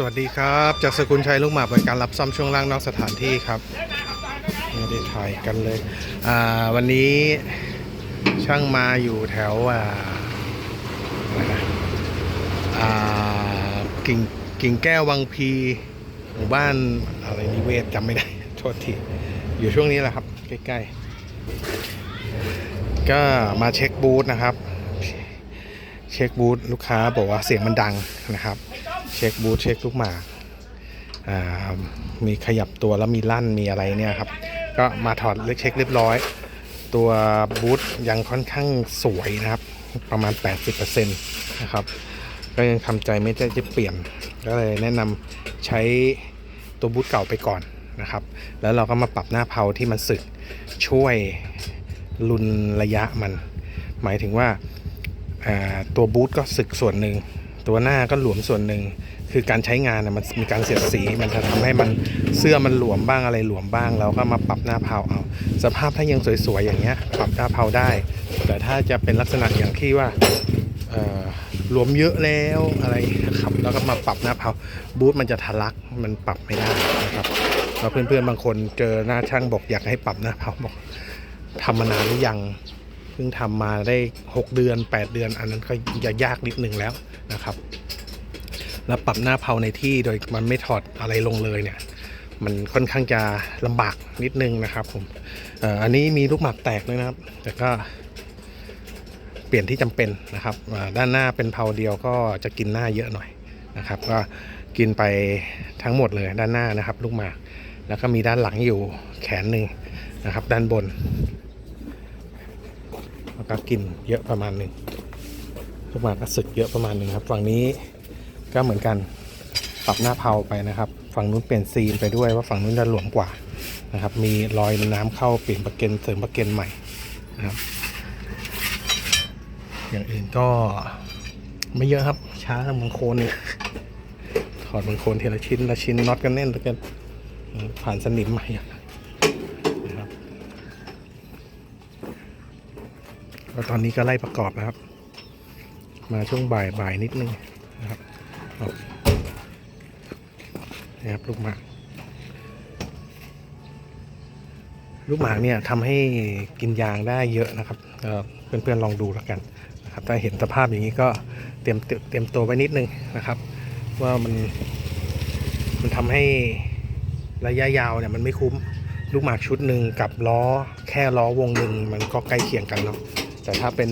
สวัสดีครับ จากสกุลชัยลูกหมาบริการรับซ่อมช่วงล่างนอกสถานที่ครับไม่ได้ถ่ายกันเลยอ่าวันนี้ช่างมาอยู่แถวอ่าอ่ากิ่งกิ่งแก้ววังพีหมู่บ้านอะไรนิเวศจำไม่ได้โทษทีอยู่ช่วงนี้แหละครับ ใกล้ๆ ก็มาเช็คบูธนะครับ เช็คบูธลูกค้าบอกว่าเสียงมันดังนะครับ เช็คบูธเช็คลูกหมากอ่ามีขยับตัวแล้วมีลั่นมีอะไรเนี่ยครับ ก็มาถอดเช็คเรียบร้อย ตัวบูธยังค่อนข้างสวยนะครับ ประมาณ 80%นะครับ ก็ยังทำใจไม่ได้จะเปลี่ยน ก็เลยแนะนำใช้ตัวบูธเก่าไปก่อนนะครับ แล้วเราก็มาปรับหน้าเพาที่มันสึกช่วยลุนระยะมัน หมายถึงว่าอ่าตัวบูทก็สึกส่วนหนึ่ง ตัวหน้าก็หลวมส่วนหนึ่ง คือการใช้งานน่ะมันมีการเสียดสี มันจะทำให้มันเสื้อมันหลวมบ้างอะไรหลวมบ้างเราก็มาปรับหน้าเพาเอา สภาพถ้ายังสวยๆอย่างเงี้ยปรับหน้าเพาได้ แต่ถ้าจะเป็นลักษณะอย่างที่ว่าหลวมเยอะแล้วอะไรครับแล้วก็มาปรับหน้าเพาบูทมันจะทะลักมันปรับไม่ได้นะครับแล้วเพื่อนๆบางคนเจอหน้าช่างบอกอยากให้ปรับหน้าเพาบอกทำมานานหรือยัง พิ่งทำมาได้ 6 เดือน 8 เดือน อันนั้นก็จะยากนิดนึงแล้วนะครับ แล้วปรับหน้าเพาในที่โดยมันไม่ถอดอะไรลงเลยเนี่ย มันค่อนข้างจะลำบากนิดนึงนะครับผมอ,อันนี้มีลูกหมากแตกด้วยนะครับ แต่ก็เปลี่ยนที่จำเป็นนะครับด้านหน้าเป็นเพาเดียวก็จะกินหน้าเยอะหน่อยนะครับ ก็กินไปทั้งหมดเลยด้านหน้านะครับ ลูกหมาก แล้วก็มีด้านหลังอยู่แขนหนึ่งนะครับ ด้านบน แล้วก็กินเยอะประมาณหนึ่งลูกหมากก็สึกเยอะประมาณหนึ่งครับ ฝั่งนี้ก็เหมือนกันปรับหน้าเพาไปนะครับ ฝั่งนู้นเปลี่ยนซีนไปด้วยว่าฝั่งนู้นจะหลวมกว่านะครับ มีรอยน้ำเข้าเปลี่ยนประเก็นเสริมประเก็นใหม่นะครับ อย่างอื่นก็ไม่เยอะครับ ช้าทำบังโคนเนี่ยถอดบังโคนทีละชิ้นละชิ้นน็อตกันแน่นแล้วกันผ่านสนิมใหม่ แล้วตอนนี้ก็ไล่ประกอบนะครับ มาช่วงบ่ายบ่ายนิดนึงนะครับนะครับลูกหมาก ลูกหมากเนี่ยทำให้กินยางได้เยอะนะครับเอ่อเพื่อนๆลองดูแล้วกันนะครับถ้าเห็นสภาพอย่างนี้ก็เตรียมเตรียมตัวไว้นิดนึงนะครับ ว่ามันมันทำให้ระยะยาวเนี่ยมันไม่คุ้มลูกหมากชุดหนึ่งกับล้อแค่ล้อวงหนึ่งมันก็ใกล้เคียงกันเนาะ แต่ถ้าเป็น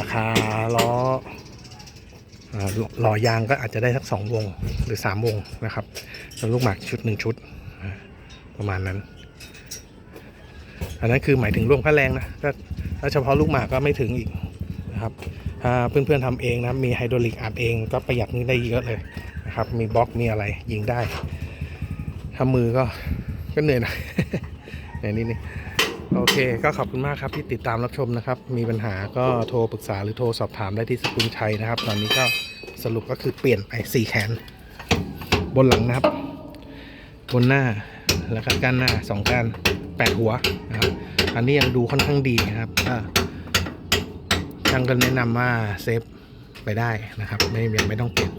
ราคาล้ออ่าล้อยางก็อาจจะได้สักสองวงหรือสามวงนะครับแล้วลูกหมากชุดหนึ่งชุดประมาณนั้น อันนั้นคือหมายถึงรวมค่าแรงนะถ้าถ้าเฉพาะลูกหมากก็ไม่ถึงอีกนะครับถ้าเพื่อนๆทำเองนะมีไฮดรอลิกอัดเองก็ประหยัดนี้ได้เยอะเลยนะครับมีบล็อกมีอะไรยิงได้ทำมือก็ก็เหนื่อยหนะเหนื่อยนิดนึง โอเคก็ขอบคุณมากครับที่ติดตามรับชมนะครับ มีปัญหาก็โทรปรึกษาหรือโทรสอบถามได้ที่สกุลชัยนะครับ ตอนนี้ก็สรุปก็คือเปลี่ยนไปสี่แขน บนหลังนะครับ บนหน้าแล้วก็ก้านหน้าสองก้านแปดหัวนะครับ อันนี้ยังดูค่อนข้างดีนะครับช่างก็แนะนำว่าเซฟไปได้นะครับ ไม่ยังไม่ต้องเปลี่ยน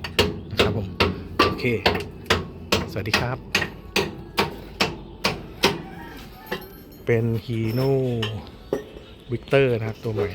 นะครับผม โอเค สวัสดีครับ เป็นฮีโน่วิกเตอร์นะครับตัวใหม่